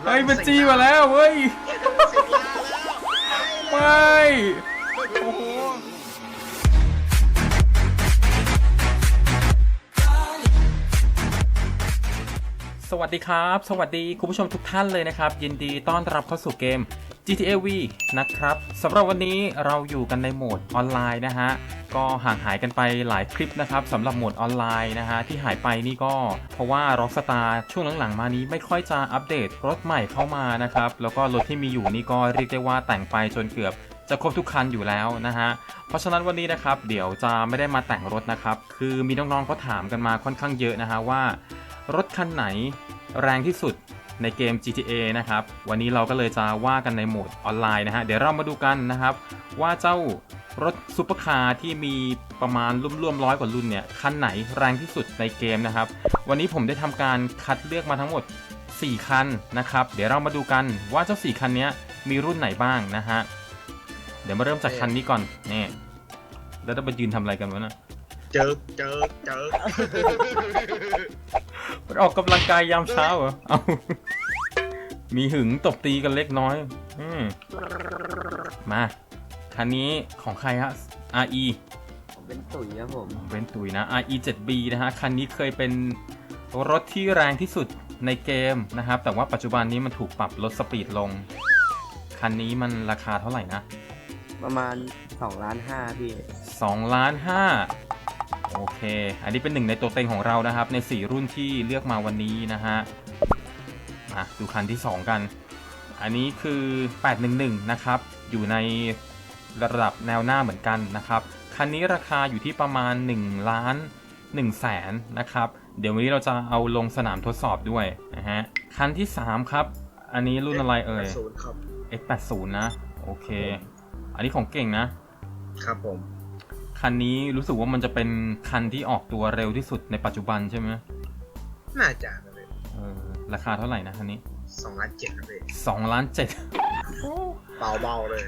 เฮ้ยมันจีมาแล้วเว้ยสิบล้านแล้วไม่โอ้โหสวัสดีครับ สวัสดีคุณผู้ชมทุกท่านเลยนะครับ ยินดีต้อนรับเข้าสู่เกม GTA V นะครับสำหรับวันนี้เราอยู่กันในโหมดออนไลน์นะฮะ ก็ห่างหายกันไปหลายคลิปนะครับสำหรับโหมดออนไลน์นะฮะ ที่หายไปนี่ก็เพราะว่า Rockstar ช่วงหลังๆมานี้ไม่ค่อยจะอัปเดตรถใหม่เข้ามานะครับ แล้วก็รถที่มีอยู่นี่ก็เรียกได้ว่าแต่งไปจนเกือบจะครบทุกคันอยู่แล้วนะฮะ เพราะฉะนั้นวันนี้นะครับ เดี๋ยวจะไม่ได้มาแต่งรถนะครับ คือมีน้องๆเขาถามกันมาค่อนข้างเยอะนะฮะว่า รถคันไหนแรงที่สุด ในเกม GTA นะครับ วันนี้เราก็เลยจะว่ากันในโหมดออนไลน์นะฮะ เดี๋ยวเรามาดูกันนะครับ ว่าเจ้ารถซุปเปอร์คาร์ที่มีประมาณร่วมๆร้อยกว่ารุ่นเนี่ย คันไหนแรงที่สุดในเกมนะครับ วันนี้ผมได้ทำการคัดเลือกมาทั้งหมด 4 คันนะครับ เดี๋ยวเรามาดูกันว่าเจ้า 4 คันนี้มีรุ่นไหนบ้างนะฮะ เดี๋ยวมาเริ่มจากคันนี้ก่อนนี่แล้วจะไปยืนทำอะไรกันวะน่ะเจอเจอเจอ มันออกกำลังกายยามเช้าเหรอ เอา มีหึงตบตีกันเล็กน้อย อืมมา คันนี้ของใครฮะ RE ผมเป็นตุ๋ยครับผมเป็นตุยนะ RE 7B นะฮะ คันนี้เคยเป็นรถที่แรงที่สุดในเกมนะครับ แต่ว่าปัจจุบันนี้มันถูกปรับลดสปีดลง คันนี้มันราคาเท่าไหร่นะ ประมาณ2ล้านห้าพี่2ล้าน5 โอเค อันนี้เป็นหนึ่งในตัวเต็งของเรานะครับ ใน 4 รุ่นที่เลือกมาวันนี้นะฮะมาดูคันที่ 2 กัน อันนี้คือ 811 นะครับ อยู่ในระดับแนวหน้าเหมือนกันนะครับ คันนี้ราคาอยู่ที่ประมาณ1ล้าน1แสนนะครับ เดี๋ยววันนี้เราจะเอาลงสนามทดสอบด้วยนะฮะ คันที่ 3 ครับ อันนี้รุ่นอะไรเอ่ยศูนย์ครับ X80 นะ โอเค อันนี้ของเก่งนะ ครับผม คันนี้รู้สึกว่ามันจะเป็นคันที่ออกตัวเร็วที่สุดในปัจจุบันใช่ไหมน่าจะนะเลยเออราคาเท่าไหร่นะคันนี้สองล้านเจ็ดนะเลยสองล้านเจ็ดเบาเบาๆเลย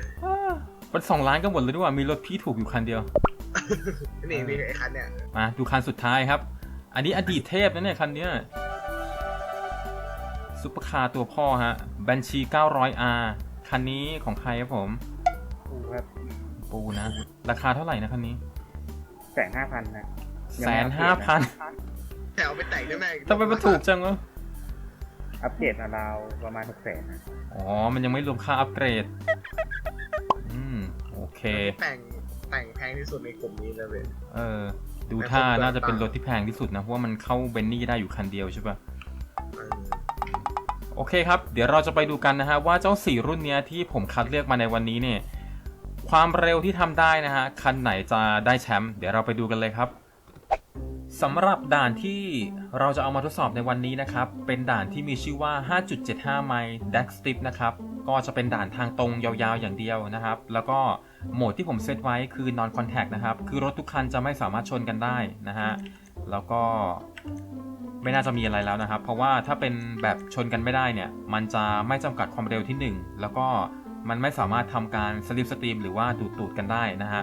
มันสองล้านก็หมดเลยด้วยว่ามีรถพี่ถูกอยู่คันเดียว นี่มีไอ้คันเนี่ยมาดูคันสุดท้ายครับ อันนี้อดีตเทพนะเนี่ยคันเนี้ยซุปเปอร์คาร์ตัวพ่อฮะ บัญชี 900R คันนี้ของใครครับผมถูกครับ ปูนะ ราคาเท่าไหร่นะคันนี้แสนห้าพันนะแสนห้าพันแถวไปแต่งได้ไหมทำไมมันถูกจังวะอัปเดตมาราวประมาณหกแสนนะอ๋อ มันยังไม่รวมค่าอัปเกรด อืม โอเค แต่งแต่งแพงที่สุดในกลุ่มนี้นะเลยเออ ดูท่าน่าจะเป็นรถที่แพงที่สุดนะ เพราะว่ามันเข้าเบนนี่ได้อยู่คันเดียวใช่ปะเออโอเคครับ เดี๋ยวเราจะไปดูกันนะฮะว่าเจ้าสี่รุ่นเนี้ยที่ผมคัดเลือกมาในวันนี้เนี่ย ความเร็วที่ทำได้นะฮะ คันไหนจะได้แชมป์เดี๋ยวเราไปดูกันเลยครับสำหรับด่านที่เราจะเอามาทดสอบในวันนี้นะครับ เป็นด่านที่มีชื่อว่า 5.75 ไมล์ Dax Strip นะครับ ก็จะเป็นด่านทางตรงยาวๆอย่างเดียวนะครับ แล้วก็โหมดที่ผมเซตไว้คือ Non Contact นะครับ คือรถทุกคันจะไม่สามารถชนกันได้นะฮะ แล้วก็ไม่น่าจะมีอะไรแล้วนะครับ เพราะว่าถ้าเป็นแบบชนกันไม่ได้เนี่ย มันจะไม่จำกัดความเร็วที่ 1 แล้วก็ มันไม่สามารถทำการสลิปสตรีมหรือว่าดูดตูดกันได้นะฮะ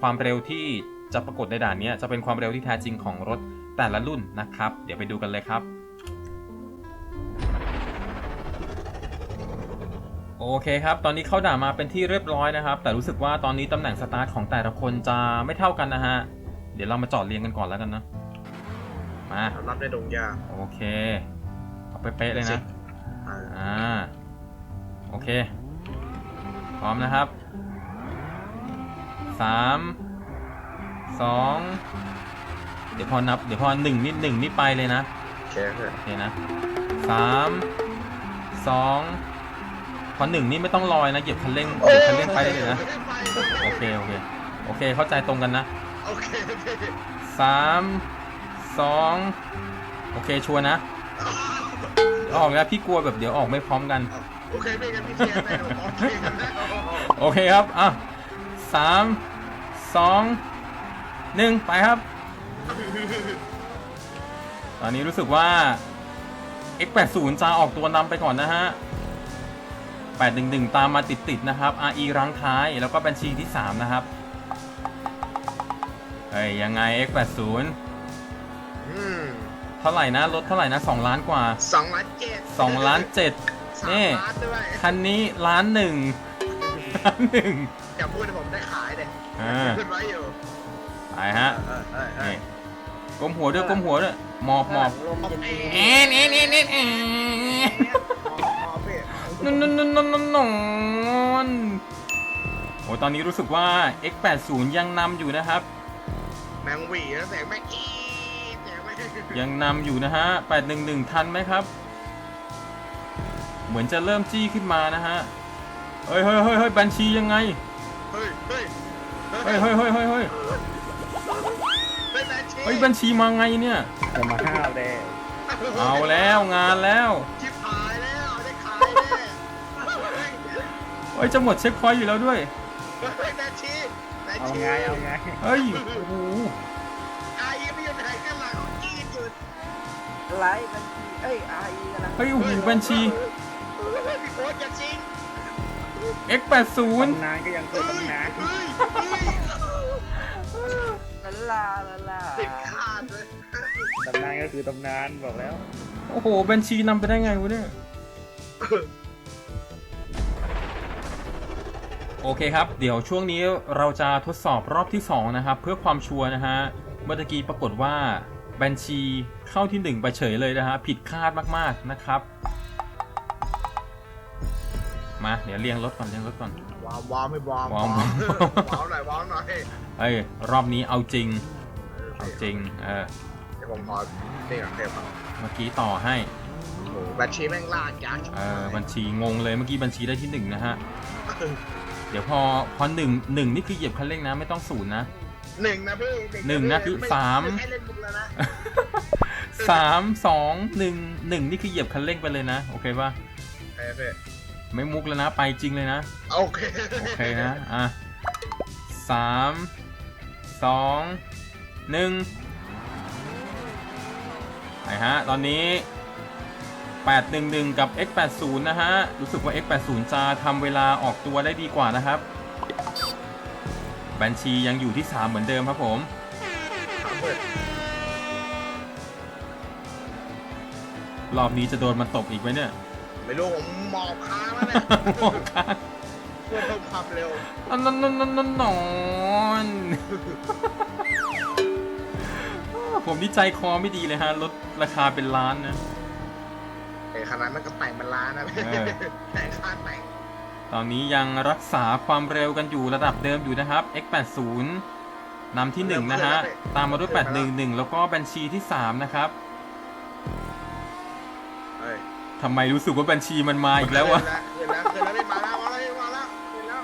ความเร็วที่จะปรากฏในด่านเนี้ยจะเป็นความเร็วที่แท้จริงของรถแต่ละรุ่นนะครับ เดี๋ยวไปดูกันเลยครับ โอเคครับ ตอนนี้เข้าด่านมาเป็นที่เรียบร้อยนะครับ แต่รู้สึกว่าตอนนี้ตำแหน่งสตาร์ทของแต่ละคนจะไม่เท่ากันนะฮะ เดี๋ยวเรามาจอดเรียงกันก่อนแล้วกันนะ มารับได้ดงยา โอเค เอาเป๊ะๆเลยนะ อ่าอ่าโอเค พร้อมนะครับสามสองเดี๋ยวพอนับ เดี๋ยวพอหนึ่งนิดหนึ่งนี่ไปเลยนะโอเคเพื่อนโอเคนะสามสองพอหนึ่งนี่ไม่ต้องลอยนะเหยียบคันเร่งเหยียบคันเร่งไปได้เลยนะโอเคโอเคโอเคเข้าใจตรงกันนะโอเคโอเคสามสองโอเคชัวร์นะเดี๋ยวออกแล้วพี่กลัวแบบเดี๋ยวออกไม่พร้อมกัน โอเคไม่กันพี่เทียร์ไปโอเคกันนะโอเคครับ อะสามสองหนึ่งไปครับ ตอนนี้รู้สึกว่า X80 จะออกตัวนำไปก่อนนะฮะ 811 ตามมาติดๆนะครับ RE รั้งท้ายแล้วก็บัญชีที่ 3 นะครับ เฮ้ย ยังไง X80 อืมเท่าไหร่นะลดเท่าไหร่นะ 2 ล้านกว่าสองล้านเจ็ด2ล้าน7 นี่คันนี้ล้านหนึ่งล้านหนึ่งอย่าพูดให้ผมได้ขายเลยขึ้นไว้อยู่ไปฮะก้มหัวด้วยก้มหัวด้วยหมอบหมอบลมเย็นเอ็นเอ็นเอ็นเอ็นเอ็นๆนุ่นนุ่นนุ่นนุ่นนุ่นนุ่นโอ้ตอนนี้รู้สึกว่า X80 ยังนำอยู่นะครับ แมงหวีแล้วแสงแม่งอีแสงแม่งยังนำอยู่นะฮะ 811 ทันไหมครับ เหมือนจะเริ่มจี้ขึ้นมานะฮะ เฮ้ยเฮ้ยเฮ้ยเฮ้ยบัญชียังไง เฮ้ยเฮ้ยเฮ้ยเฮ้ยเฮ้ยเฮ้ยเฮ้ยเฮ้ยแมนชีเฮ้ยบัญชีมาไงเนี่ย จะมาห้าวเลยเอาแล้วงานแล้วชิบหายแล้วได้ขายแน่เฮ้ยเฮ้ยจะหมดเช็คพอยต์อยู่แล้วด้วย เฮ้ยแมนชีแมนเอาชีไงเอาไงเฮ้ยโอ้โหอาอีไม่อยู่ไหนกันล่ะเขาจีนอยู่ไลฟ์บัญชีเอ้ยไอกำลังเฮ้ยโอ้โหบัญชี เฮ้ยพี่โค้ชอย่าจริง X80 ตำนานก็ยังคือตำนานเฮ้ยเฮ้ยลาลาลาลาติดขาดเลยตำนานก็คือตำนานบอกแล้ว โอ้โหบัญชีนำไปได้ไงวะเนี่ย โอเคครับ เดี๋ยวช่วงนี้เราจะทดสอบรอบที่ 2 นะครับ เพื่อความชัวร์นะฮะ เมื่อตะกี้ปรากฏว่าบัญชีเข้าที่ 1 ไปเฉยเลยนะฮะ ผิดคาดมากๆนะครับ มา เดี๋ยวเรียงรถก่อนเรียงรถก่อนว้าวว้าวไม่ว้าวว้าวว้าวว้าวหน่อยว้าวหน่อยเอ้ยรอบนี้เอาจริง เอาจริง เออเดี๋ยวผมขอนี่ก่อนเดี๋ยวผมเมื่อกี้ต่อให้ โอ้โหบัญชีแม่งลากยากเออบัญชีงงเลยเมื่อกี้บัญชีได้ที่1นะฮะ เดี๋ยวพอพอหนึ่งหนึ่งนี่คือเหยียบคันเร่งนะไม่ต้องศูนย์นะ หนึ่งนะพี่หนึ่งนะพี่ไสามไม่ให้เล่นมุกแล้วนะสามสองหนึ่งหนึ่งนี่คือเหยียบคันเร่งไปเลยนะ โอเคป่ะ เอ้ยพี่ ไม่มุกแล้วนะ ไปจริงเลยนะ โอเค โอเคนะ อะสามสองหนึ่งไหนฮะ ตอนนี้ 811 กับ X80 นะฮะ รู้สึกว่า X80 จะทำเวลาออกตัวได้ดีกว่านะครับ บัญชียังอยู่ที่ 3 เหมือนเดิมครับผมสามเปิดรอบนี้จะโดนมันตบอีกไหมเนี่ย ไม่รู้ผมหมอบค้างแล้วเนี่ยโอ้ค่ะเพื่อเพิ่มความเร็วนอนนอนนอนนอนนอนผมนี่ใจคอไม่ดีเลยฮะลดราคาเป็นล้านนะ ไอ้ขนาดนั้นก็แต่งเป็นล้านนะพี่เออ แต่งค่าแต่งตอนนี้ยังรักษาความเร็วกันอยู่ระดับเดิมอยู่นะครับ X80 นำที่ 1 นะฮะ ตามมาด้วย 811 แล้วก็บัญชีที่ 3 นะครับ ทำไมรู้สึกว่าบัญชีมันมาอีกแล้ววะ เห็นแล้วเห็นแล้วเห็นแล้วมาแล้วมาแล้วมาแล้วเห็นแล้ว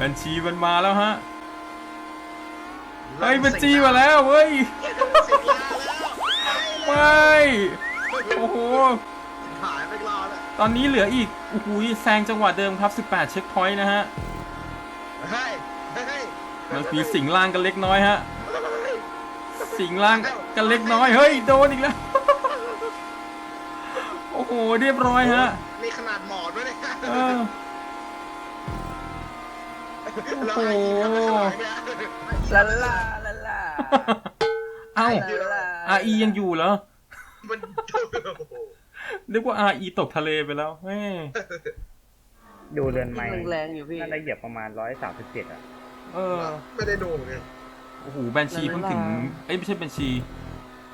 บัญชีมันมาแล้วฮะ เฮ้ยบัญชีมาแล้วเฮ้ย สิบล้านแล้วไม่ โอ้โห หายไปรอแล้วตอนนี้เหลืออีกโอ้โหแซงจังหวะเดิมครับ 18 เช็คพอยต์นะฮะ เฮ้ยเฮ้ยมันมีสิงล่างกันเล็กน้อยฮะเฮ้ยสิงล่างกันเล็กน้อย เฮ้ย โดนอีกแล้ว โอ้โหเรียบร้อยฮะนี่ขนาดหมอด้วยเนี่ยเออแล้วโอ้ไอ้โหที่ทำได้ขนาดเนี้ยลาลาลาลาเอ้าลาลา RE ยังอยู่เหรอมันโอ้โหนึกว่า RE ตกทะเลไปแล้วแม่ดูเรือนไม้แรงๆอยู่พี่น่าจะเหยียบประมาณร้อยสามสิบเจ็ดอะ เออ ไม่ได้ดูเหมือนกันโอ้โหบัญชีเพิ่งถึง เอ้ยไม่ใช่บัญชี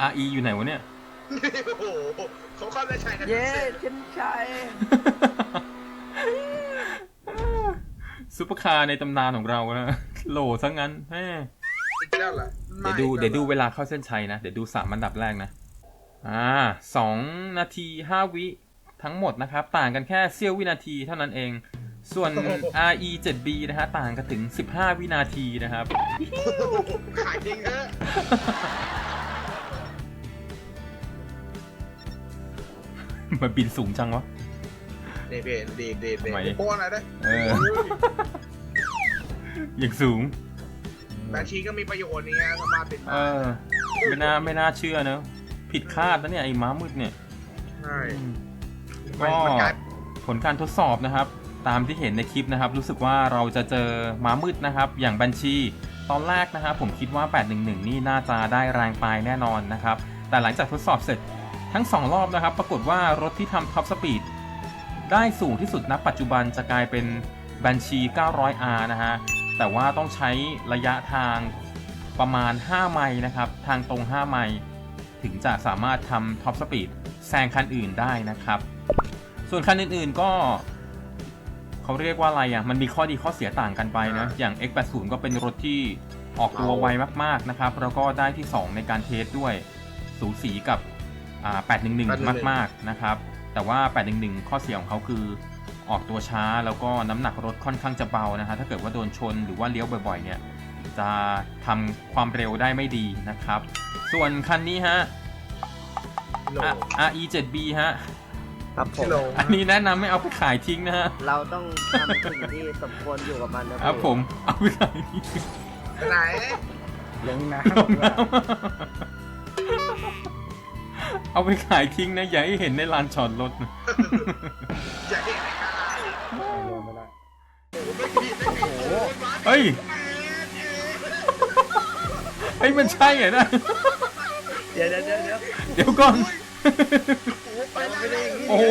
RE อยู่ไหนวะเนี่ย โอ้โหเขาเข้าได้ใช้กันเย้เสร็จเช่นชัยซุปเปอร์คาร์ในตำนานของเรานะโหลซะงั้นแม่อีกแล้วเหรอเดี๋ยวดูเดี๋ยวดูเวลาเข้าเส้นชัยนะ เดี๋ยวดูสามอันดับแรกนะ อ่าสองนาทีห้าวิทั้งหมดนะครับ ต่างกันแค่เสี้ยววินาทีเท่านั้นเอง ส่วน RE 7B นะฮะ ต่างกันถึง 15 วินาทีนะครับขายจริงเถอะ มันบินสูงจังวะนี่พี่ดีดีดีทำไมโป้หน่อยได้เอออย่างสูง แต่ชีก็มีประโยชน์นี่ไงสามารถติดเออไม่น่าไม่น่าเชื่อนะ ผิดคาดนะเนี่ยไอ้ม้ามืดเนี่ย ใช่ก็มันกลายผลการทดสอบนะครับ ตามที่เห็นในคลิปนะครับ รู้สึกว่าเราจะเจอม้ามืดนะครับ อย่างบัญชี ตอนแรกนะครับผมคิดว่า 811 นี่น่าจะได้แรงปลายแน่นอนนะครับ แต่หลังจากทดสอบเสร็จ ทั้ง 2 รอบนะครับ ปรากฏว่ารถที่ทำท็อปสปีดได้สูงที่สุดณปัจจุบันจะกลายเป็นบัญชี 900R นะฮะ แต่ว่าต้องใช้ระยะทางประมาณ 5 ไมล์นะครับ ทางตรง 5 ไมล์ถึงจะสามารถทำท็อปสปีดแซงคันอื่นได้นะครับ ส่วนคันอื่นๆก็เขาเรียกว่าอะไรอะ มันมีข้อดีข้อเสียต่างกันไปนะ อย่าง X80 ก็เป็นรถที่ออกตัวไวมากๆนะครับ แล้วก็ได้ที่ 2 ในการเทสด้วย สูสีกับ 811 มากๆนะครับ แต่ว่า 811 ข้อเสียของเขาคือออกตัวช้าแล้วก็น้ำหนักรถค่อนข้างจะเบานะฮะถ้าเกิดว่าโดนชนหรือว่าเลี้ยวบ่อยๆเนี่ยจะทำความเร็วได้ไม่ดีนะครับ ส่วนคันนี้ฮะโลอะ RE7B ฮะครับผมชิโลอันนี้แนะนำไม่เอาไปขายทิ้งนะฮะ เราต้องทำสิ่งที่สมควรอยู่กับมันนะครับผม เอาไปขายทิ้งไปไหนลงน้ลงน้ำ เอาไปขายทิ้งนะ อย่าให้เห็นในลานจอดรถนะอย่าเห็นไอ้ข้าำลงไม่ได้ไม่ผิดไม่ผิดโอ้โหเฮ้ยเฮ้ยมันใช่เหรอนะเดี๋ยวเดี๋ยวเดี๋ยวเดี๋ยวเดี๋ยวก่อนไปไม่ได้อย่างนี้โอ้โห